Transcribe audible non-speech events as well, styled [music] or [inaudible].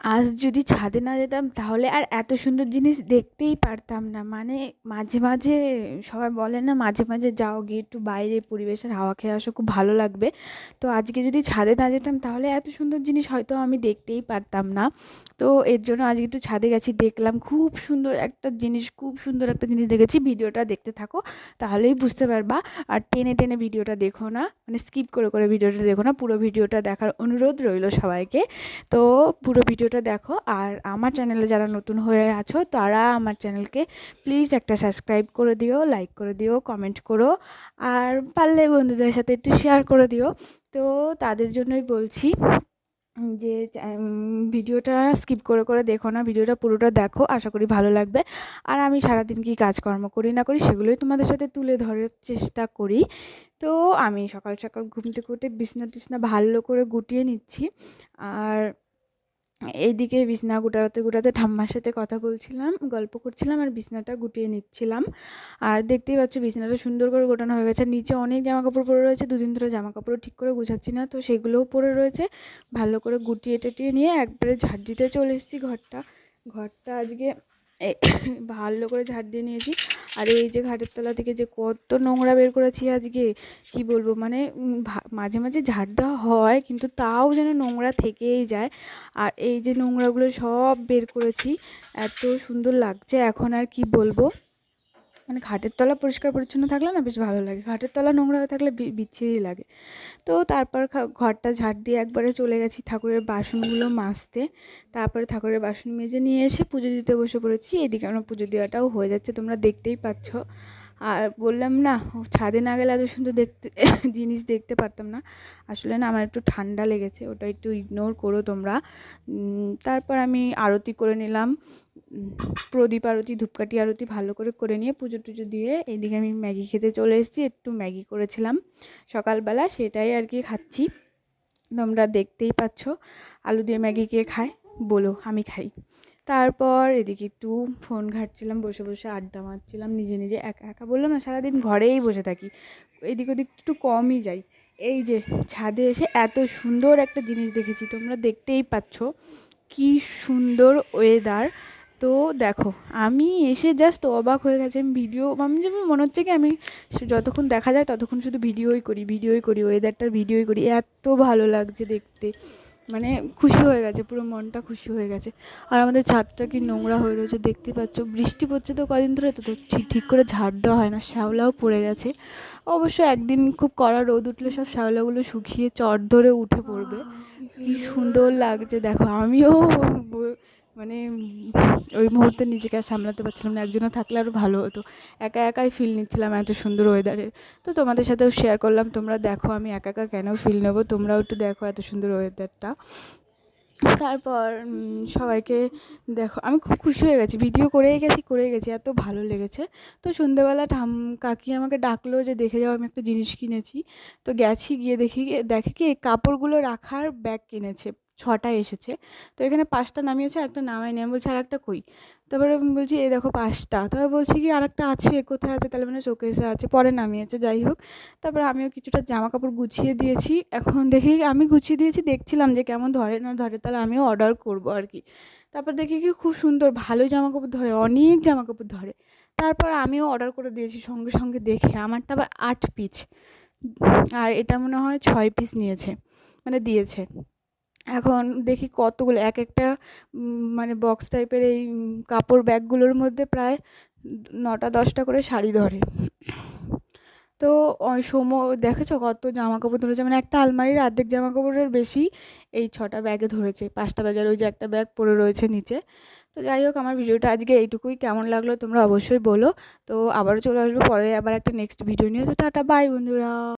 আজ যদি ছাদে না যেতাম তাহলে আর এত সুন্দর জিনিস দেখতেই পারতাম না। মানে মাঝে মাঝে সবাই বলে না, মাঝে মাঝে যাও গিয়ে একটু বাইরে পরিবেশের হাওয়া খেয়ে আসো, খুব ভালো লাগবে। তো আজকে যদি ছাদে না যেতাম তাহলে এত সুন্দর জিনিস হয়তো আমি দেখতেই পারতাম না। তো এর জন্য আজকে একটু ছাদে গেছি, দেখলাম খুব সুন্দর একটা জিনিস, খুব সুন্দর একটা জিনিস দেখেছি। ভিডিওটা দেখতে থাকো, তাহলেই বুঝতে পারবা। আর টেনে টেনে ভিডিওটা দেখো না মানে স্কিপ করে করে ভিডিওটা দেখো না। পুরো ভিডিওটা দেখার অনুরোধ রইল সবাইকে। তো পুরো ভিডিওটা দেখো আর আমার চ্যানেলে যারা নতুন হয়ে আছো, তারা আমার চ্যানেলকে প্লিজ একটা সাবস্ক্রাইব করে দিও লাইক করে দিও কমেন্ট করো আর পারলে বন্ধুদের সাথে একটু শেয়ার করে দিও। তো তাদের জন্যই বলছি যে ভিডিওটা স্কিপ করে করে দেখো না, ভিডিওটা পুরোটা দেখো, আশা করি ভালো লাগবে। আর আমি সারাদিন কি কাজকর্ম করি, না করি, সেগুলোই তোমাদের সাথে তুলে ধরার চেষ্টা করি। তো আমি সকাল সকাল ঘুম থেকে বিছনা টিছনা ভালো করে গুটিয়ে নিচ্ছি। আর এইদিকে বিছনা গুটাতে গুটাতে ঠাম্মার সাথে কথা বলছিলাম, গল্প করছিলাম আর বিছনাটা গুটিয়ে নিচ্ছিলাম। আর দেখতেই পাচ্ছ বিছনাটা সুন্দর করে গোটানো হয়ে গেছে। নিচে অনেক জামা কাপড় পরে রয়েছে, দুদিন ধরে জামা কাপড় ঠিক করে গুছাচ্ছি না, তো সেগুলোও পরে রয়েছে। ভালো করে গুটিয়ে টেটিয়ে নিয়ে একবারে ঝাড় দিতে চলে এসেছি ঘরটা। ঘরটা আজকে ভালো করে ঝাড় দিয়ে নিয়েছি। আর এই যে ঘাটের তলা থেকে যে কত নোংরা বের করেছি আজকে, কি বলব? মানে মাঝে মাঝে ঝাড় দেওয়া হয়, কিন্তু তাও যেন নোংরা থেকেই যায়। আর এই যে নোংরাগুলো সব বের করেছি, এত সুন্দর লাগছে, এখন আর কি বলব? মানে ঘাটের তলা পরিষ্কার পরিচ্ছন্ন থাকলে না বেশ ভালো লাগে। ঘাটের তলা নোংরা হয়ে থাকলে বিচ্ছিরি লাগে। তো তারপর ঘরটা ঝাড় দিয়ে একবারে চলে গেছি ঠাকুরের বাসনগুলো মাজতে। তারপরে ঠাকুরের বাসন মেজে নিয়ে এসে পুজো দিতে বসে পড়েছি। এদিকে আমার পুজো দেওয়াটাও হয়ে যাচ্ছে, তোমরা দেখতেই পাচ্ছ। আর বললাম না ছাদে না গেলে এত সুন্দর দেখতে, [laughs] জিনিস দেখতে পারতাম না। আসলে না আমার একটু ঠান্ডা লেগেছে, ওটা একটু ইগনোর করো তোমরা। তারপর আমি আরতি করে নিলাম। প্রদীপ আরতি, ধূপকাঠি আরতি ভালো করে করে নিয়ে পুজো টুজো দিয়ে এইদিকে আমি ম্যাগি খেতে চলে এসেছি, একটু ম্যাগি করেছিলাম সকালবেলা, সেটাই আর কি খাচ্ছি। তোমরা দেখতেই পাচ্ছ, আলু দিয়ে ম্যাগি কে খায়? বলো, আমি খাই। তারপর এদিকে একটু ফোন ঘাটছিলাম, বসে বসে আড্ডা মারছিলাম, নিজে নিজে একা একা। বললাম, না, সারাদিন ঘরেই বসে থাকি। এদিক ওদিক একটু কমই যাই। এই যে ছাদে এসে এত সুন্দর একটা জিনিস দেখেছি, তোমরা দেখতেই পাচ্ছ, কি সুন্দর ওয়েদার তো দেখো, আমি এসে জাস্ট অবাক হয়ে গেছে। আমি ভিডিও আমি যেমন মনে হচ্ছে কি আমি যতক্ষণ দেখা যায় ততক্ষণ শুধু ভিডিওই করি ভিডিওই করি ওয়েদারটার ভিডিওই করি। এত ভালো লাগছে দেখতে। মানে খুশি হয়ে গেছে, পুরো মনটা খুশি হয়ে গেছে। আর আমাদের ছাদটা কি নোংরা হয়ে রয়েছে দেখতে পাচ্ছ। বৃষ্টি পড়ছে তো কদিন ধরে, তো ঠিক করে ঝাড় দেওয়া হয় না, শ্যাওলাও পড়ে গেছে। অবশ্য একদিন খুব কড়া রোদ উঠলে সব শ্যাওলাগুলো শুকিয়ে চট ধরে উঠে পড়বে। কি সুন্দর লাগছে, দেখো। আমিও মানে ওই মুহূর্তে নিজেকে আর সামলাতে পারছিলাম না একজনে থাকলে আরও ভালো হতো। একা একাই ফিল নিচ্ছিলাম এত সুন্দর ওয়েদারের তো তোমাদের সাথেও শেয়ার করলাম, তোমরা দেখো আমি একা একা কেন ফিল নেব? তোমরাও একটু দেখো এত সুন্দর ওয়েদারটা তারপর সবাইকে দেখো, আমি খুব খুশি হয়ে গেছি ভিডিও করেই গেছি করেই গেছি, এত ভালো লেগেছে। তো সন্ধ্যেবেলা ঠাম, কাকি আমাকে ডাকলো যে, দেখে যাও, আমি একটা জিনিস কিনেছি। তো গেছি, গিয়ে দেখি, দেখে কি, কাপড়গুলো রাখার ব্যাগ কিনেছে। ছটা এসেছে। তো এখানে পাঁচটা নামিয়েছে, একটা নামাই আমি বলছি আর একটা কই তারপরে বলছি, এই দেখো পাঁচটা। তারপর বলছি কি আর একটা আছে, কোথায় আছে? তাহলে মানে শোকেসে আছে, পরে নামিয়েছে, যাই হোক। তারপরে আমিও কিছুটা জামা কাপড় গুছিয়ে দিয়েছি। এখন দেখি, আমি গুছিয়ে দিয়েছি, দেখছিলাম যে কেমন ধরে না ধরে, তাহলে আমিও অর্ডার করব আর কি। তারপর দেখি কি, খুব সুন্দর ভালো জামা কাপড় ধরে, অনেক জামা কাপড় ধরে। তারপর আমিও অর্ডার করে দিয়েছি সঙ্গে সঙ্গে দেখে, আমারটা আবার আট পিস। আর এটা মনে হয় ছয় পিস নিয়েছে মানে দিয়েছে। এখন দেখি কতগুলো এক একটা মানে বক্স টাইপের এই কাপড় ব্যাগগুলোর মধ্যে প্রায় নটা দশটা করে শাড়ি ধরে। তো সময় দেখেছ কত জামা কাপড় ধরেছে? মানে একটা আলমারির অর্ধেক জামা কাপড়ের বেশি এই ছটা ব্যাগে ধরেছে। পাঁচটা ব্যাগের ওই যে একটা ব্যাগ পড়ে রয়েছে নিচে। তো যাই হোক, আমার ভিডিওটা আজকে এইটুকুই। কেমন লাগল তোমরা অবশ্যই বলো। তো আবারও চলে আসব পরে আবার একটা নেক্সট ভিডিও নিয়ে। তো টাটা বাই বন্ধুরা।